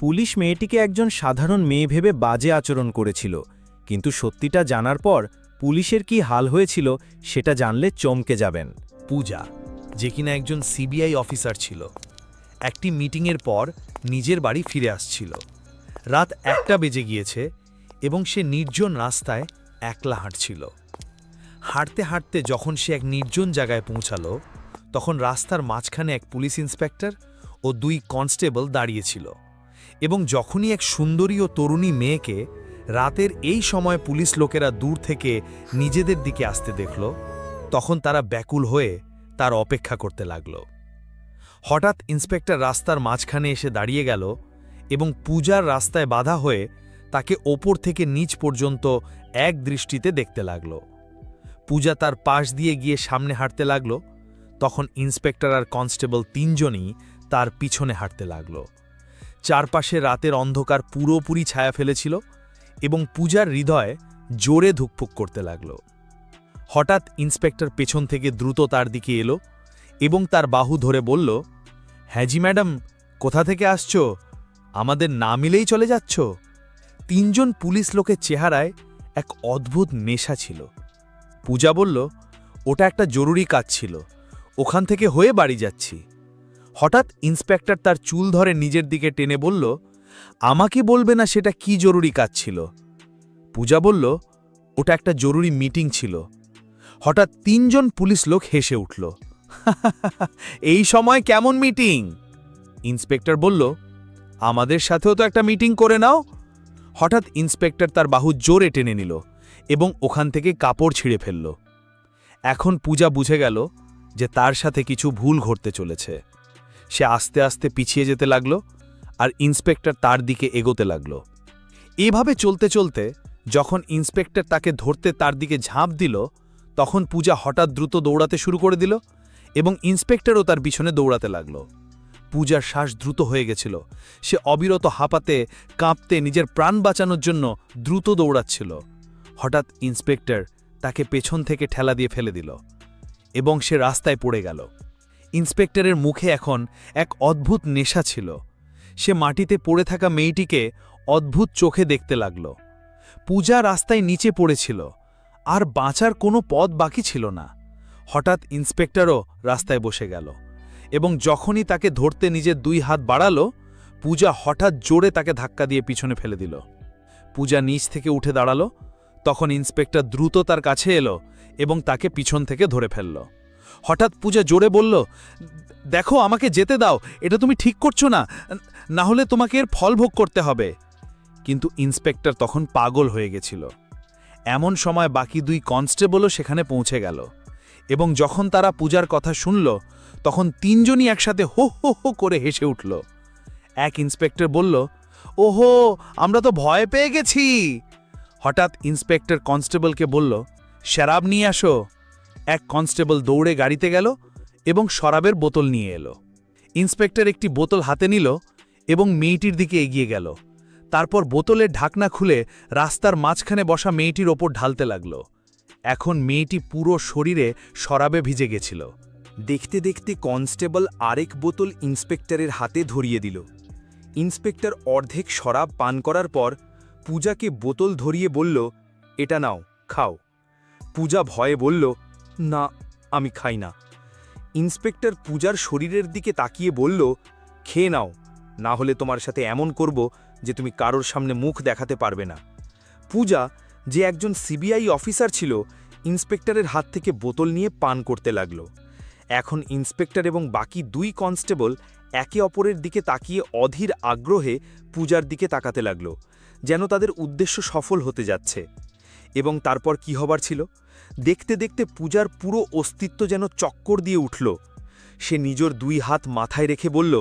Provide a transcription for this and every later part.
Police মেয়েটিকে একজন সাধারণ মেয়ে ভেবে বাজে আচরণ করেছিল, কিন্তু সত্যিটা জানার পর পুলিশের কি হাল হয়েছিল সেটা জানলে চমকে যাবেন। পূজা, যে কিনা একজন সিবিআই অফিসার ছিল, একটি মিটিংয়ের পর নিজের বাড়ি ফিরে আসছিল। রাত একটা বেজে গিয়েছে এবং সে নির্জন রাস্তায় একলা হাঁটছিল। হাঁটতে হাঁটতে যখন সে এক নির্জন জায়গায় পৌঁছালো, তখন রাস্তার মাঝখানে এক পুলিশ ইন্সপেক্টর ও দুই কনস্টেবল দাঁড়িয়েছিল এবং যখনই এক সুন্দরী ও তরুণী মেয়েকে রাতের এই সময় পুলিশ লোকেরা দূর থেকে নিজেদের দিকে আসতে দেখল, তখন তারা ব্যাকুল হয়ে তার অপেক্ষা করতে লাগল। হঠাৎ ইন্সপেক্টর রাস্তার মাঝখানে এসে দাঁড়িয়ে গেল এবং পূজার রাস্তায় বাধা হয়ে তাকে ওপর থেকে নিচ পর্যন্ত এক দৃষ্টিতে দেখতে লাগল। পূজা তার পাশ দিয়ে গিয়ে সামনে হাঁটতে লাগল, তখন ইন্সপেক্টর আর কনস্টেবল তিনজনই তার পিছনে হাঁটতে লাগল। চারপাশে রাতের অন্ধকার পুরোপুরি ছায়া ফেলেছিল এবং পূজার হৃদয় জোরে ধুকফুক করতে লাগল। হঠাৎ ইন্সপেক্টর পেছন থেকে দ্রুত তার দিকে এলো এবং তার বাহু ধরে বলল হ্যাঁ জি ম্যাডাম, কোথা থেকে আসছো? আমাদের না মিলেই চলে যাচ্ছ? তিনজন পুলিশ লোকের চেহারায় এক অদ্ভুত নেশা ছিল। পূজা বলল, ওটা একটা জরুরি কাজ ছিল। ওখান থেকে হয়ে বাড়ি যাচ্ছি। হঠাৎ ইন্সপেক্টর তার চুল ধরে নিজের দিকে টেনে বলল, আমাকে বলবে না সেটা কি জরুরি কাজ ছিল? পূজা বলল, ওটা একটা জরুরি মিটিং ছিল। হঠাৎ তিনজন পুলিশ লোক হেসে উঠল এই সময় কেমন মিটিং? ইন্সপেক্টর বলল, আমাদের সাথেও তো একটা মিটিং করে নাও। হঠাৎ ইন্সপেক্টর তার বাহু জোরে টেনে নিল এবং ওখান থেকে কাপড় ছিঁড়ে ফেলল। এখন পূজা বুঝে গেল যে তার সাথে কিছু ভুল ঘটতে চলেছে। সে আস্তে আস্তে পিছিয়ে যেতে লাগল আর ইন্সপেক্টর তার দিকে এগোতে লাগল। এভাবে চলতে চলতে যখন ইন্সপেক্টর তাকে ধরতে তার দিকে ঝাঁপ দিল, তখন পূজা হঠাৎ দ্রুত দৌড়াতে শুরু করে দিল এবং ইন্সপেক্টরও তার পিছনে দৌড়াতে লাগল। পূজার শ্বাস দ্রুত হয়ে গেছিল। সে অবিরত হাঁপাতে, কাঁপতে নিজের প্রাণ বাঁচানোর জন্য দ্রুত দৌড়াচ্ছিল। হঠাৎ ইন্সপেক্টর তাকে পেছন থেকে ঠেলা দিয়ে ফেলে দিল এবং সে রাস্তায় পড়ে গেল। ইন্সপেক্টরের মুখে এখন এক অদ্ভুত নেশা ছিল। সে মাটিতে পড়ে থাকা মেয়েটিকে অদ্ভুত চোখে দেখতে লাগল। পূজা রাস্তায় নিচে পড়েছিল, আর বাঁচার কোনো পথ বাকি ছিল না। হঠাৎ ইন্সপেক্টরও রাস্তায় বসে গেল, এবং যখনই তাকে ধরতে নিজের দুই হাত বাড়ালো, পূজা হঠাৎ জোরে তাকে ধাক্কা দিয়ে পিছনে ফেলে দিল। পূজা নিচ থেকে উঠে দাঁড়াল, তখন ইন্সপেক্টর দ্রুত তার কাছে এলো এবং তাকে পিছন থেকে ধরে ফেলল। হঠাৎ পূজা জোরে বলল, দেখো, আমাকে যেতে দাও, এটা তুমি ঠিক করছ না না হলে তোমাকে এর ফল ভোগ করতে হবে। কিন্তু ইন্সপেক্টর তখন পাগল হয়ে গেছিল। এমন সময় বাকি দুই কনস্টেবলও সেখানে পৌঁছে গেল এবং যখন তারা পূজার কথা শুনল, তখন তিনজনই একসাথে হো হো হো করে হেসে উঠল। এক ইন্সপেক্টর বলল, ওহো, আমরা তো ভয় পেয়ে গেছি! হঠাৎ ইন্সপেক্টর কনস্টেবলকে বলল, শরাব নিয়ে আসো। এক কনস্টেবল দৌড়ে গাড়িতে গেল এবং শরাবের বোতল নিয়ে এলো। ইন্সপেক্টর একটি বোতল হাতে নিল এবং মেয়েটির দিকে এগিয়ে গেল। তারপর বোতলের ঢাকনা খুলে রাস্তার মাঝখানে বসা মেয়েটির ওপর ঢালতে লাগল। এখন মেয়েটি পুরো শরীরে শরাবে ভিজে গেছিল। দেখতে দেখতে কনস্টেবল আরেক বোতল ইন্সপেক্টরের হাতে ধরিয়ে দিল। ইন্সপেক্টর অর্ধেক শরাব পান করার পর পূজাকে বোতল ধরিয়ে বলল, এটা নাও, খাও। পূজা ভয়ে বলল না, আমি খাই না। ইন্সপেক্টর পূজার শরীরের দিকে তাকিয়ে বলল, খেয়ে নাও, না হলে তোমার সাথে এমন করব যে তুমি কারোর সামনে মুখ দেখাতে পারবে না। পূজা, যে একজন সিবিআই অফিসার ছিল, ইন্সপেক্টরের হাত থেকে বোতল নিয়ে পান করতে লাগল। এখন ইন্সপেক্টর এবং বাকি দুই কনস্টেবল একে অপরের দিকে তাকিয়ে অধীর আগ্রহে পূজার দিকে তাকাতে লাগল, যেন তাদের উদ্দেশ্য সফল হতে যাচ্ছে। এবং তারপর কি হবার ছিল? দেখতে দেখতে পূজার পুরো অস্তিত্ব যেন চক্কর দিয়ে উঠল। সে নিজের দুই হাত মাথায় রেখে বলল,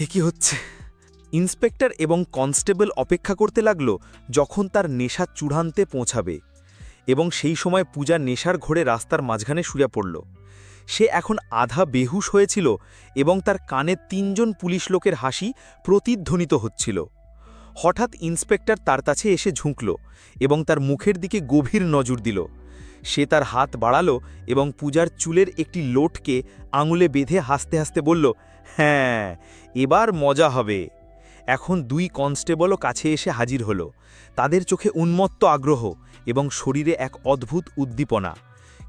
এ কি হচ্ছে? ইন্সপেক্টর এবং কনস্টেবল অপেক্ষা করতে লাগল যখন তার নেশা চূড়ান্তে পৌঁছাবে এবং সেই সময় পূজা নেশার ঘোরে রাস্তার মাঝখানে শুয়ে পড়ল। সে এখন আধা বেহুশ হয়েছিল এবং তার কানে তিনজন পুলিশ লোকের হাসি প্রতিধ্বনিত হচ্ছিল। হঠাৎ ইন্সপেক্টর তার কাছে এসে ঝুঁকল এবং তার মুখের দিকে গভীর নজর দিল। সে তার হাত বাড়ালো এবং পূজার চুলের একটি লোটকে আঙুলে বেঁধে হাসতে হাসতে বলল হ্যাঁ এবার মজা হবে। এখন দুই কনস্টেবলও কাছে এসে হাজির হলো। তাদের চোখে উন্মত্ত আগ্রহ এবং শরীরে এক অদ্ভুত উদ্দীপনা।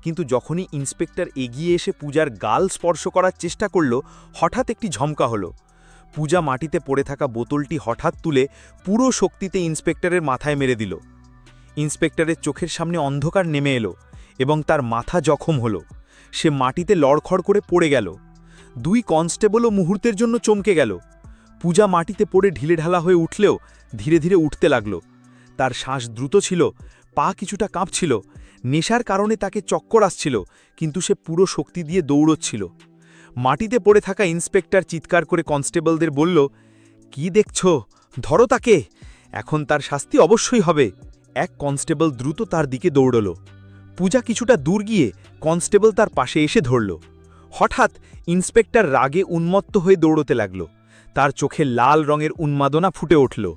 কিন্তু যখনই ইন্সপেক্টর এগিয়ে এসে পূজার গাল স্পর্শ করার চেষ্টা করল, হঠাৎ একটি ঝমকা হলো। পূজা মাটিতে পড়ে থাকা বোতলটি হঠাৎ তুলে পুরো শক্তিতে ইন্সপেক্টরের মাথায় মেরে দিল। ইন্সপেক্টরের চোখের সামনে অন্ধকার নেমে এলো এবং তার মাথা জখম হলো। সে মাটিতে লড়খড় করে পড়ে গেল। দুই কনস্টেবলও মুহূর্তের জন্য চমকে গেল। পূজা মাটিতে পড়ে ঢিলেঢালা হয়ে উঠলেও ধীরে ধীরে উঠতে লাগল। তার শ্বাস দ্রুত ছিল, পা কিছুটা কাঁপছিল, নেশার কারণে তাকে চক্কর আসছিল, কিন্তু সে পুরো শক্তি দিয়ে দৌড়চ্ছিল। মাটিতে পড়ে থাকা ইন্সপেক্টর চিৎকার করে কনস্টেবলদের বলল, কি দেখছ? ধরো তাকে। এখন তার শাস্তি অবশ্যই হবে। এক কনস্টেবল দ্রুত তার দিকে দৌড়ল। পূজা কিছুটা দূর গিয়ে কনস্টেবল তার পাশে এসে ধরল। হঠাৎ ইন্সপেক্টর রাগে উন্মত্ত হয়ে দৌড়তে লাগল। তার চোখে লাল রঙের উন্মাদনা ফুটে উঠল।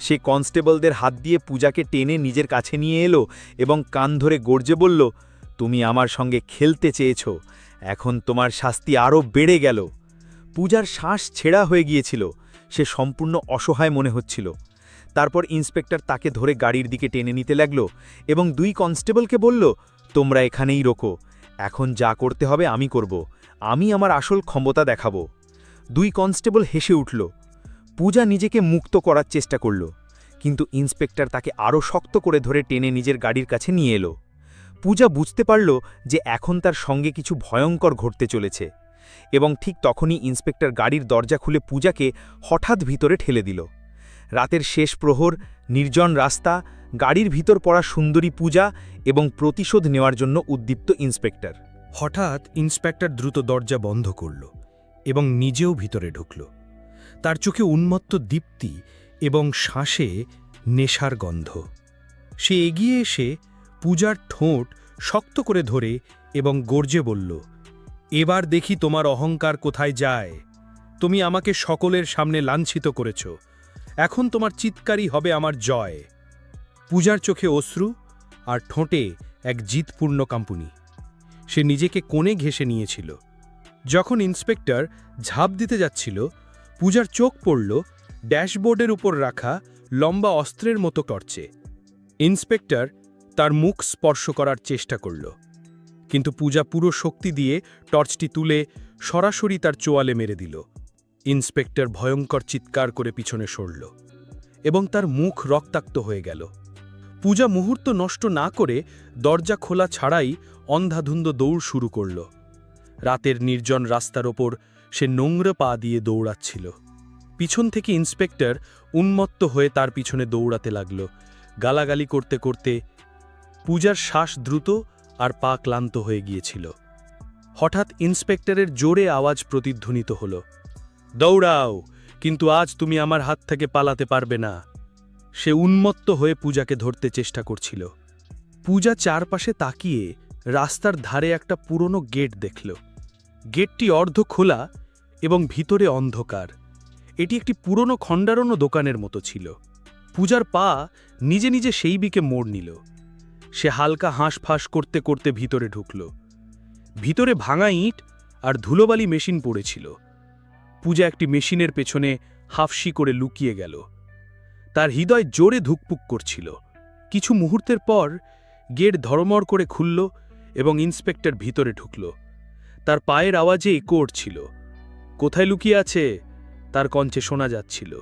সে কনস্টেবলদের হাত দিয়ে পূজাকে টেনে নিজের কাছে নিয়ে এলো এবং কান ধরে গর্জে বলল, তুমি আমার সঙ্গে খেলতে চেয়েছ। এখন তোমার শাস্তি আরও বেড়ে গেল। পূজার শ্বাস ছেঁড়া হয়ে গিয়েছিল, সে সম্পূর্ণ অসহায় মনে হচ্ছিল। তারপর ইন্সপেক্টর তাকে ধরে গাড়ির দিকে টেনে নিতে লাগল এবং দুই কনস্টেবলকে বলল, তোমরা এখানেই রোকো, এখন যা করতে হবে আমি করব, আমি আমার আসল ক্ষমতা দেখাবো। দুই কনস্টেবল হেসে উঠল। পূজা নিজেকে মুক্ত করার চেষ্টা করল, কিন্তু ইন্সপেক্টর তাকে আরও শক্ত করে ধরে টেনে নিজের গাড়ির কাছে নিয়ে এলো। পূজা বুঝতে পারল যে এখন তার সঙ্গে কিছু ভয়ঙ্কর ঘটতে চলেছে এবং ঠিক তখনই ইন্সপেক্টর গাড়ির দরজা খুলে পূজাকে হঠাৎ ভিতরে ঠেলে দিল। রাতের শেষ প্রহর, নির্জন রাস্তা, গাড়ির ভিতর পড়া সুন্দরী পূজা এবং প্রতিশোধ নেওয়ার জন্য উদ্দীপ্ত ইন্সপেক্টর। হঠাৎ ইন্সপেক্টর দ্রুত দরজা বন্ধ করল এবং নিজেও ভিতরে ঢুকল। তার চোখে উন্মত্ত দীপ্তি এবং শ্বাসে নেশার গন্ধ। সে এগিয়ে এসে পূজার ঠোঁট শক্ত করে ধরে এবং গর্জে বলল, এবার দেখি তোমার অহংকার কোথায় যায়। তুমি আমাকে সকলের সামনে লাঞ্ছিত করেছ। এখন তোমার চিৎকারই হবে আমার জয়। পূজার চোখে অশ্রু আর ঠোঁটে এক জিতপূর্ণ কাম্পুনি সে নিজেকে কোণে ঘেঁষে নিয়েছিল। যখন ইন্সপেক্টর ঝাঁপ দিতে যাচ্ছিল, পূজার চোখ পড়ল ড্যাশবোর্ডের উপর রাখা লম্বা অস্ত্রের মতো টর্চে। ইন্সপেক্টর তার মুখ স্পর্শ করার চেষ্টা করল। কিন্তু পূজা পুরো শক্তি দিয়ে টর্চটি তুলে সরাসরি তার চোয়ালে মেরে দিল। ইন্সপেক্টর ভয়ঙ্কর চিৎকার করে পিছনে সরল এবং তার মুখ রক্তাক্ত হয়ে গেল। পূজা মুহূর্ত নষ্ট না করে দরজা খোলা ছাড়াই অন্ধাধুন্ধ দৌড় শুরু করল। রাতের নির্জন রাস্তার ওপর সে নোংরা পা দিয়ে দৌড়াচ্ছিল। পিছন থেকে ইন্সপেক্টর উন্মত্ত হয়ে তার পিছনে দৌড়াতে লাগল। গালাগালি করতে করতে পূজার শ্বাস দ্রুত আর পা ক্লান্ত হয়ে গিয়েছিল। হঠাৎ ইন্সপেক্টরের জোরে আওয়াজ প্রতিধ্বনিত হল, দৌড়াও, কিন্তু আজ তুমি আমার হাত থেকে পালাতে পারবে না। সে উন্মত্ত হয়ে পূজাকে ধরতে চেষ্টা করছিল। পূজা চারপাশে তাকিয়ে রাস্তার ধারে একটা পুরনো গেট দেখল। গেটটি অর্ধ খোলা এবং ভিতরে অন্ধকার। এটি একটি পুরনো খণ্ডারণ্য দোকানের মতো ছিল। পূজার পা নিজে নিজে সেই বিকে মোড় নিল। সে হালকা হাঁসফাঁস করতে করতে ভিতরে ঢুকল। ভিতরে ভাঙা ইট আর ধুলোবালি মেশিন পড়েছিল। পূজা একটি মেশিনের পেছনে হাফসি করে লুকিয়ে গেল। তার হৃদয় জোরে ধুকপুক করছিল। কিছু মুহূর্তের পর গেট ধরমর করে খুলল এবং ইন্সপেক্টর ভিতরে ঢুকল। তার পায়ের আওয়াজে একো ছিল কোথায় লুকিয়ে আছে? তার কঞ্চে শোনা যাচ্ছিল।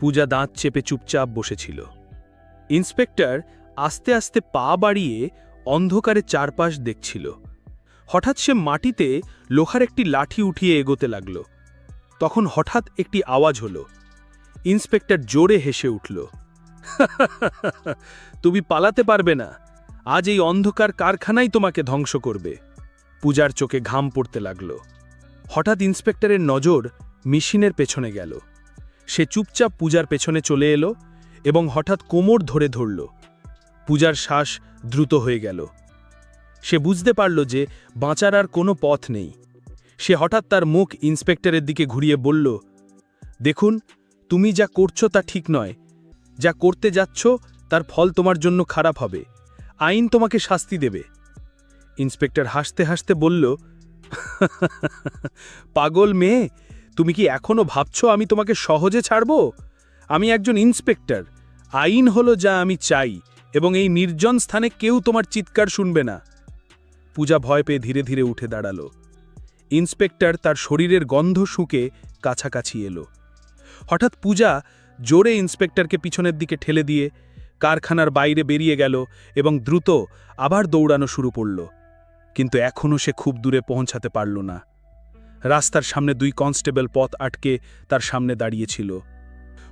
পূজা দাঁত চেপে চুপচাপ বসেছিল। ইন্সপেক্টর আস্তে আস্তে পা বাড়িয়ে অন্ধকারে চারপাশ দেখছিল। হঠাৎ সে মাটিতে লোহার একটি লাঠি উঠিয়ে এগোতে লাগল। তখন হঠাৎ একটি আওয়াজ হলো। ইন্সপেক্টর জোরে হেসে উঠল তুমি পালাতে পারবে না। আজ এই অন্ধকার কারখানাই তোমাকে ধ্বংস করবে। পূজার চোখে ঘাম পড়তে লাগল। হঠাৎ ইন্সপেক্টরের নজর মেশিনের পেছনে গেল। সে চুপচাপ পূজার পেছনে চলে এলো এবং হঠাৎ কোমর ধরে ধরল। পূজার শ্বাস দ্রুত হয়ে গেল। সে বুঝতে পারল যে বাঁচার আর কোনো পথ নেই। সে হঠাৎ তার মুখ ইন্সপেক্টরের দিকে ঘুরিয়ে বলল, দেখুন, তুমি যা করছ তা ঠিক নয়। যা করতে যাচ্ছ, তার ফল তোমার জন্য খারাপ হবে। আইন তোমাকে শাস্তি দেবে। ইন্সপেক্টর হাসতে হাসতে বলল, পাগল মেয়ে, তুমি কি এখনও ভাবছ আমি তোমাকে সহজে ছাড়ব? আমি একজন ইন্সপেক্টর। আইন হলো যা আমি চাই। এবং এই নির্জন স্থানে কেউ তোমার চিৎকার শুনবে না। পূজা ভয় পেয়ে ধীরে ধীরে উঠে দাঁড়াল। ইন্সপেক্টর তার শরীরের গন্ধ শুকে কাছাকাছি এলো। হঠাৎ পূজা জোরে ইন্সপেক্টরকে পিছনের দিকে ঠেলে দিয়ে কারখানার বাইরে বেরিয়ে গেল এবং দ্রুত আবার দৌড়ানো শুরু করল। কিন্তু এখনও সে খুব দূরে পৌঁছাতে পারল না। রাস্তার সামনে দুই কনস্টেবল পথ আটকে তার সামনে দাঁড়িয়েছিল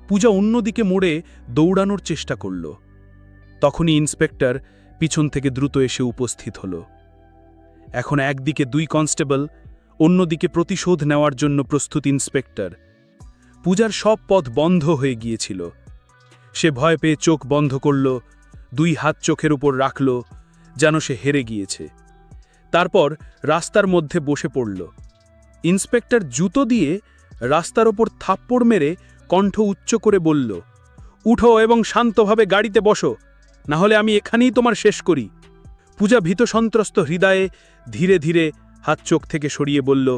পূজা অন্যদিকে মোড়ে দৌড়ানোর চেষ্টা করল। তখনই ইন্সপেক্টর পিছন থেকে দ্রুত এসে উপস্থিত হল। এখন একদিকে দুই কনস্টেবল, অন্যদিকে প্রতিশোধ নেওয়ার জন্য প্রস্তুত ইন্সপেক্টর। পূজার সব পথ বন্ধ হয়ে গিয়েছিল। সে ভয় পেয়ে চোখ বন্ধ করল, দুই হাত চোখের উপর রাখল, যেন সে হেরে গিয়েছে। তারপর রাস্তার মধ্যে বসে পড়ল। ইন্সপেক্টর জুতো দিয়ে রাস্তার ওপর থাপ্পড় মেরে কণ্ঠ উচ্চ করে বলল, উঠো এবং শান্তভাবে গাড়িতে বসো। না হলে আমি এখানেই তোমার শেষ করি। পূজা ভীত সন্ত্রস্ত হৃদয়ে ধীরে ধীরে হাত চোখ থেকে সরিয়ে বলল,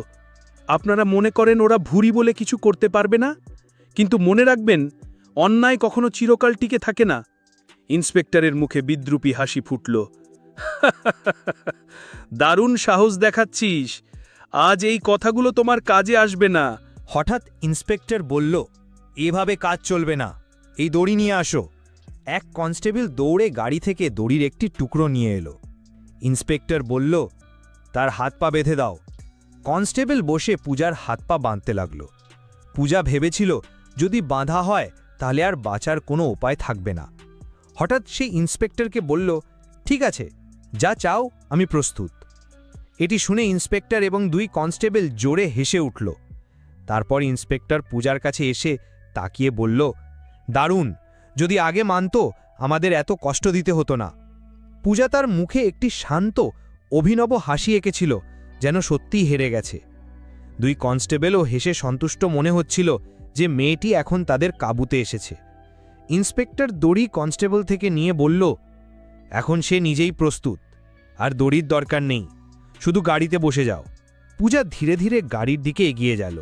আপনারা মনে করেন ওরা ভুরি বলে কিছু করতে পারবে না? কিন্তু মনে রাখবেন, অন্যায় কখনো চিরকাল টিকে থাকে না। ইন্সপেক্টরের মুখে বিদ্রুপী হাসি ফুটল দারুণ সাহস দেখাচ্ছিস। আজ এই কথাগুলো তোমার কাজে আসবে না। হঠাৎ ইন্সপেক্টর বলল, এভাবে কাজ চলবে না। এই দড়ি নিয়ে আসো। এক কনস্টেবল দৌড়ে গাড়ি থেকে দড়ির একটি টুকরো নিয়ে এলো। ইন্সপেক্টর বলল, তার হাত পা বেঁধে দাও। কনস্টেবল বসে পূজার হাত পা বাঁধতে লাগল। পূজা ভেবেছিল, যদি বাঁধা হয়, তাহলে আর বাঁচার কোনো উপায় থাকবে না। হঠাৎ সে ইন্সপেক্টরকে বলল, ঠিক আছে, যা চাও, আমি প্রস্তুত। এটি শুনে ইন্সপেক্টর এবং দুই কনস্টেবল জোরে হেসে উঠল। তারপর ইন্সপেক্টর পূজার কাছে এসে তাকিয়ে বলল, দারুণ! যদি আগে মানত, আমাদের এত কষ্ট দিতে হতো না। পূজা তার মুখে একটি শান্ত, অভিনব হাসি এঁকেছিল, যেন সত্যিই হেরে গেছে। দুই কনস্টেবলও হেসে সন্তুষ্ট মনে হচ্ছিল যে মেয়েটি এখন তাদের কাবুতে এসেছে। ইন্সপেক্টর দড়ি কনস্টেবল থেকে নিয়ে বলল, এখন সে নিজেই প্রস্তুত, আর দড়ির দরকার নেই, শুধু গাড়িতে বসে যাও। পূজা ধীরে ধীরে গাড়ির দিকে এগিয়ে গেল।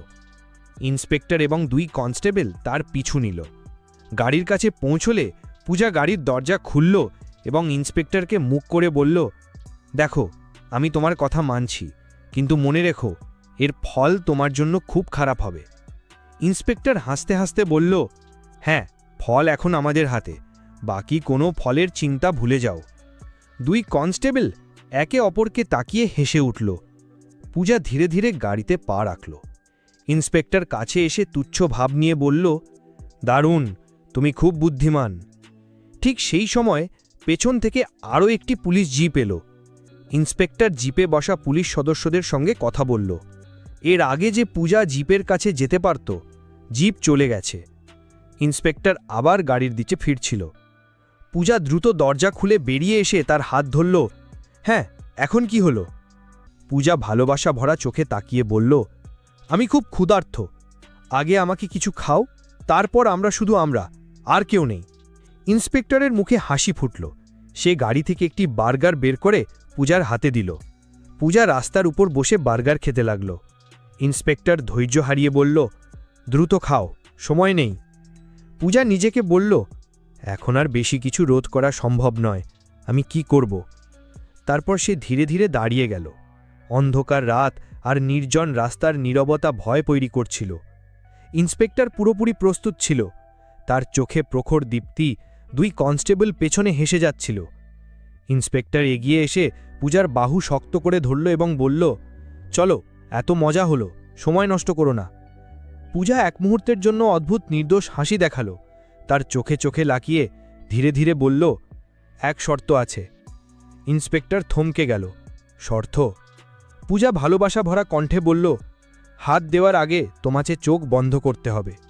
ইন্সপেক্টর এবং দুই কনস্টেবল তার পিছু নিল। গাড়ির কাছে পৌঁছলে পূজা গাড়ির দরজা খুলল এবং ইন্সপেক্টরকে মুখ করে বলল, দেখো, আমি তোমার কথা মানছি, কিন্তু মনে রেখো, এর ফল তোমার জন্য খুব খারাপ হবে। ইন্সপেক্টর হাসতে হাসতে বলল হ্যাঁ ফল এখন আমাদের হাতে, বাকি কোনো ফলের চিন্তা ভুলে যাও। দুই কনস্টেবল একে অপরকে তাকিয়ে হেসে উঠল। পূজা ধীরে ধীরে গাড়িতে পা রাখল। ইন্সপেক্টর কাছে এসে তুচ্ছ ভাব নিয়ে বলল, দারুণ! তুমি খুব বুদ্ধিমান। ঠিক সেই সময় পেছন থেকে আরও একটি পুলিশ জিপ এলো। ইন্সপেক্টর জিপে বসা পুলিশ সদস্যদের সঙ্গে কথা বলল। এর আগে যে পূজা জিপের কাছে যেতে পারত, জিপ চলে গেছে। ইন্সপেক্টর আবার গাড়ির দিকে ফিরছিল। পূজা দ্রুত দরজা খুলে বেরিয়ে এসে তার হাত ধরল হ্যাঁ এখন কি হলো? পূজা ভালোবাসা ভরা চোখে তাকিয়ে বলল, আমি খুব ক্ষুধার্থ আগে আমাকে কিছু খাও, তারপর আমরা শুধু আমরা। আর কেউ নেই। ইন্সপেক্টরের মুখে হাসি ফুটল। সে গাড়ি থেকে একটি বার্গার বের করে পূজার হাতে দিল। পূজা রাস্তার উপর বসে বার্গার খেতে লাগল। ইন্সপেক্টর ধৈর্য হারিয়ে বলল, দ্রুত খাও, সময় নেই। পূজা নিজেকে বলল, এখন আর বেশি কিছু রোধ করা সম্ভব নয়, আমি কি করব? তারপর সে ধীরে ধীরে দাঁড়িয়ে গেল। অন্ধকার রাত আর নির্জন রাস্তার নীরবতা ভয় তৈরি করছিল। ইন্সপেক্টর পুরোপুরি প্রস্তুত ছিল। তার চোখে প্রখর দীপ্তি দুই কনস্টেবল পেছনে হেসে যাচ্ছিল। ইন্সপেক্টর এগিয়ে এসে পূজার বাহু শক্ত করে ধরল এবং বলল, চলো, এত মজা হলো, সময় নষ্ট করো না। পূজা এক মুহূর্তের জন্য অদ্ভুত নির্দোষ হাসি দেখাল। তার চোখে চোখে লাকিয়ে ধীরে ধীরে বলল, এক শর্ত আছে। ইন্সপেক্টর থমকে গেল। শর্ত? পূজা ভালোবাসা ভরা কণ্ঠে বলল, হাত দেওয়ার আগে তোমাকে চোখ বন্ধ করতে হবে।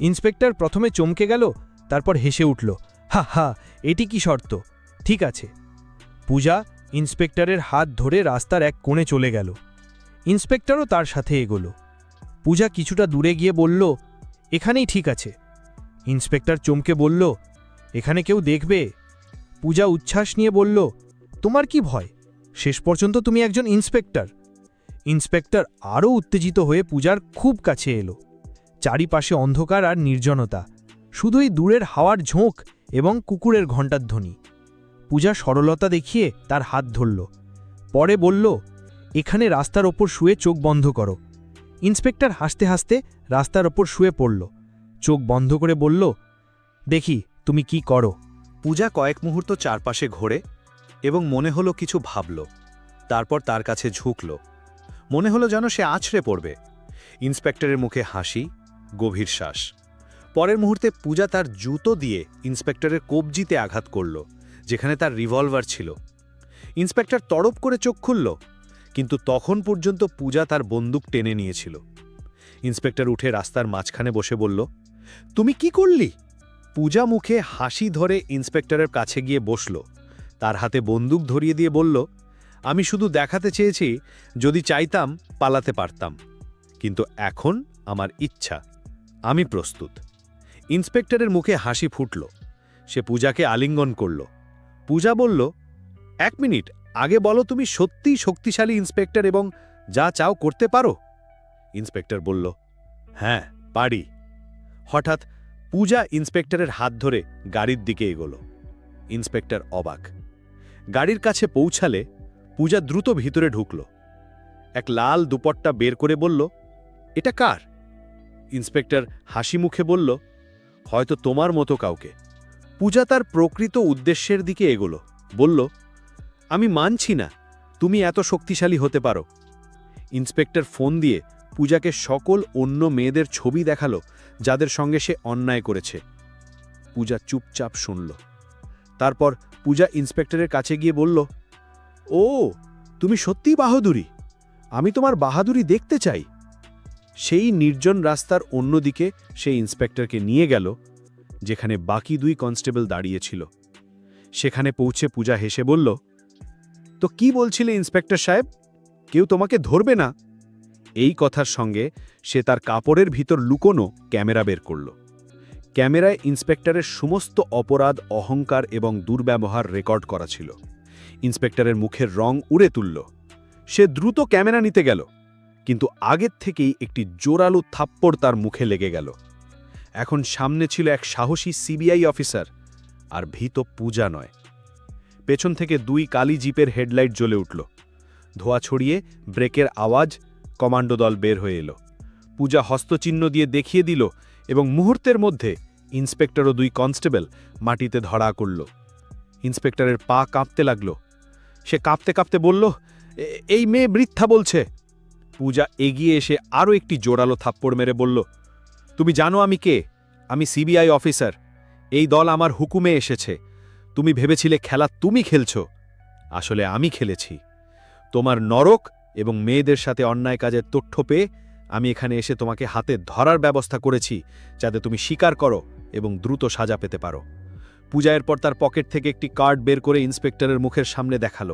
ইন্সপেক্টর প্রথমে চমকে গেল, তারপর হেসে উঠল, হা হা, এটি কি শর্ত? ঠিক আছে। পূজা ইন্সপেক্টরের হাত ধরে রাস্তার এক কোণে চলে গেল। ইন্সপেক্টরও তার সাথে এগোল। পূজা কিছুটা দূরে গিয়ে বলল, এখানেই ঠিক আছে। ইন্সপেক্টর চমকে বলল, এখানে কেউ দেখবে? পূজা উচ্ছ্বাস নিয়ে বলল, তোমার কি ভয়? শেষ পর্যন্ত তুমি একজন ইন্সপেক্টর। ইন্সপেক্টর আরও উত্তেজিত হয়ে পূজার খুব কাছে এলো। চারিপাশে অন্ধকার আর নির্জনতা। শুধুই দূরের হাওয়ার ঝোঁক এবং কুকুরের ঘণ্টার ধ্বনি। পূজা সরলতা দেখিয়ে তার হাত ধরল। পরে বলল, এখানে রাস্তার ওপর শুয়ে চোখ বন্ধ করো। ইন্সপেক্টর হাসতে হাসতে রাস্তার ওপর শুয়ে পড়ল। চোখ বন্ধ করে বলল, দেখি, তুমি কি করো? পূজা কয়েক মুহূর্ত চারপাশে ঘোরে এবং মনে হলো কিছু ভাবল। তারপর তার কাছে ঝুঁকল। মনে হলো যেন সে আছড়ে পড়বে। ইন্সপেক্টরের মুখে হাসি গভীর শ্বাস। পরের মুহূর্তে পূজা তার জুতো দিয়ে ইন্সপেক্টরের কবজিতে আঘাত করল, যেখানে তার রিভলভার ছিল। ইন্সপেক্টর তড়প করে চোখ খুলল, কিন্তু তখন পর্যন্ত পূজা তার বন্দুক টেনে নিয়েছিল। ইন্সপেক্টর উঠে রাস্তার মাঝখানে বসে বলল, তুমি কি করলি? পূজা মুখে হাসি ধরে ইন্সপেক্টরের কাছে গিয়ে বসল, তার হাতে বন্দুক ধরিয়ে দিয়ে বলল, আমি শুধু দেখাতে চেয়েছি, যদি চাইতাম পালাতে পারতাম, কিন্তু এখন আমার ইচ্ছা। আমি প্রস্তুত। ইন্সপেক্টরের মুখে হাসি ফুটল। সে পূজাকে আলিঙ্গন করল। পূজা বলল, এক মিনিট, আগে বলো তুমি সত্যিই শক্তিশালী ইন্সপেক্টর এবং যা চাও করতে পারো? ইন্সপেক্টর বলল হ্যাঁ পারি। হঠাৎ পূজা ইন্সপেক্টরের হাত ধরে গাড়ির দিকে এগোল। ইন্সপেক্টর অবাক। গাড়ির কাছে পৌঁছালে পূজা দ্রুত ভিতরে ঢুকল। এক লাল দুপট্টা বের করে বলল, এটা কার? ইন্সপেক্টর হাসি মুখে বলল, হয়তো তোমার মতো কাউকে। পূজা তার প্রকৃত উদ্দেশ্যের দিকে এগোল, বলল, আমি মানছি না, তুমি এত শক্তিশালী হতে পারো। ইন্সপেক্টর ফোন দিয়ে পূজাকে সকল অন্য মেয়েদের ছবি দেখাল, যাদের সঙ্গে সে অন্যায় করেছে। পূজা চুপচাপ শুনল। তারপর পূজা ইন্সপেক্টরের কাছে গিয়ে বলল, ও, তুমি সত্যিই বাহাদুরি। আমি তোমার বাহাদুরি দেখতে চাই। সেই নির্জন রাস্তার অন্যদিকে সেই ইন্সপেক্টরকে নিয়ে গেল, যেখানে বাকি দুই কনস্টেবল দাঁড়িয়েছিল। সেখানে পৌঁছে পূজা হেসে বলল, তো কি বলছিলে, ইন্সপেক্টর সাহেব? কেউ তোমাকে ধরবে না? এই কথার সঙ্গে সে তার কাপড়ের ভিতর লুকোনো ক্যামেরা বের করল। ক্যামেরায় ইন্সপেক্টরের সমস্ত অপরাধ, অহংকার এবং দুর্ব্যবহার রেকর্ড করা ছিল। ইন্সপেক্টরের মুখের রং উড়ে তুলল। সে দ্রুত ক্যামেরা নিতে গেল। কিন্তু আগের থেকেই একটি জোরালো থাপ্পড় তার মুখে লেগে গেল। এখন সামনে ছিল এক সাহসী সিবিআই অফিসার, আর ভীত পূজা নয়। পেছন থেকে দুই কালি জিপের হেডলাইট জ্বলে উঠল। ধোয়া ছড়িয়ে ব্রেকের আওয়াজ কমান্ডো দল বের হয়ে এলো। পূজা হস্তচিহ্ন দিয়ে দেখিয়ে দিল এবং মুহূর্তের মধ্যে ইন্সপেক্টর ও দুই কনস্টেবল মাটিতে ধরা করল। ইন্সপেক্টরের পা কাঁপতে লাগল। সে কাঁপতে কাঁপতে বলল, "এ- এই মেয়ে বৃদ্ধা বলছে। পূজা এগিয়ে এসে আরও একটি জোরালো থাপ্পড় মেরে বলল, তুমি জানো আমি কে? আমি সিবিআই অফিসার। এই দল আমার হুকুমে এসেছে। তুমি ভেবেছিলে খেলা তুমি খেলছ। আসলে আমি খেলেছি। তোমার নরক এবং মেয়েদের সাথে অন্যায় কাজের তথ্য পেয়ে আমি এখানে এসে তোমাকে হাতে ধরার ব্যবস্থা করেছি, যাতে তুমি স্বীকার করো এবং দ্রুত সাজা পেতে পারো। পূজা এরপর তার পকেট থেকে একটি কার্ড বের করে ইন্সপেক্টরের মুখের সামনে দেখাল।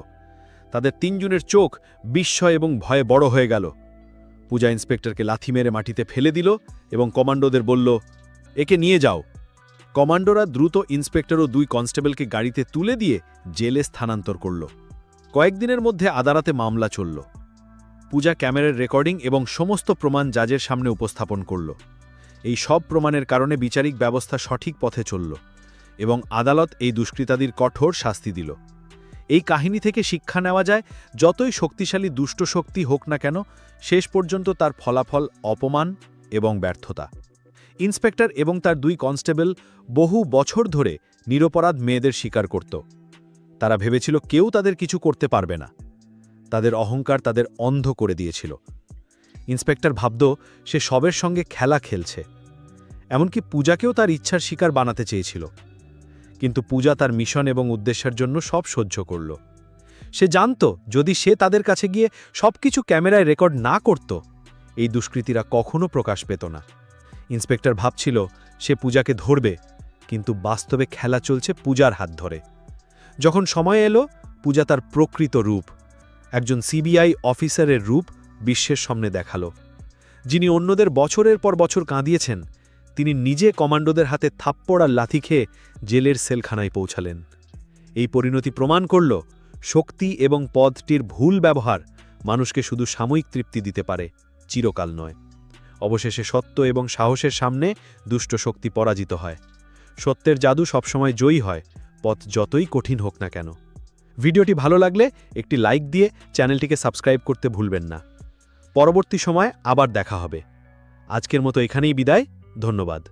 তাদের তিনজনের চোখ বিস্ময় এবং ভয়ে বড় হয়ে গেল। পূজা ইন্সপেক্টরকে লাথি মেরে মাটিতে ফেলে দিল এবং কমান্ডোদের বলল, একে নিয়ে যাও। কমান্ডোরা দ্রুত ইন্সপেক্টর ও দুই কনস্টেবলকে গাড়িতে তুলে দিয়ে জেলে স্থানান্তর করল। কয়েকদিনের মধ্যে আদালতে মামলা চলল। পূজা ক্যামেরার রেকর্ডিং এবং সমস্ত প্রমাণ জাজের সামনে উপস্থাপন করল। এই সব প্রমাণের কারণে বিচারিক ব্যবস্থা সঠিক পথে চলল এবং আদালত এই দুষ্কৃতাদির কঠোর শাস্তি দিল। এই কাহিনী থেকে শিক্ষা নেওয়া যায়, যতই শক্তিশালী দুষ্ট শক্তি হোক না কেন, শেষ পর্যন্ত তার ফলাফল অপমান এবং ব্যর্থতা। ইন্সপেক্টর এবং তার দুই কনস্টেবল বহু বছর ধরে নিরপরাধ মেয়েদের স্বীকার করত। তারা ভেবেছিল কেউ তাদের কিছু করতে পারবে না। তাদের অহংকার তাদের অন্ধ করে দিয়েছিল। ইন্সপেক্টর ভাবত, সে সবের সঙ্গে খেলা খেলছে। এমনকি পূজাকেও তার ইচ্ছার শিকার বানাতে চেয়েছিল। কিন্তু পূজা তার মিশন এবং উদ্দেশ্যের জন্য সব সহ্য করল। সে জানত, যদি সে তাদের কাছে গিয়ে সবকিছু ক্যামেরায় রেকর্ড না করত, এই দুষ্কৃতীরা কখনো প্রকাশ পেত না। ইন্সপেক্টর ভাবছিল, সে পূজাকে ধরবে, কিন্তু বাস্তবে খেলা চলছে পূজার হাত ধরে। যখন সময় এলো, পূজা তার প্রকৃত রূপ, একজন সিবিআই অফিসারের রূপ বিশ্বের সামনে দেখাল। যিনি অন্যদের বছরের পর বছর কাঁদিয়েছেন তিনি নিজে কমান্ডোদের হাতে থাপ্পড় আর লাথি খেয়ে জেলের সেলখানায় পৌঁছালেন। এই পরিণতি প্রমাণ করল শক্তি এবং পদটির ভুল ব্যবহার মানুষকে শুধু সাময়িক তৃপ্তি দিতে পারে, চিরকাল নয়। অবশেষে সত্য এবং সাহসের সামনে দুষ্ট শক্তি পরাজিত হয়। সত্যের জাদু সবসময় জয়ী হয়, পথ যতই কঠিন হোক না কেন। ভিডিওটি ভালো লাগলে একটি লাইক দিয়ে চ্যানেলটিকে সাবস্ক্রাইব করতে ভুলবেন না। পরবর্তী সময় আবার দেখা হবে। আজকের মতো এখানেই বিদায়। ধন্যবাদ।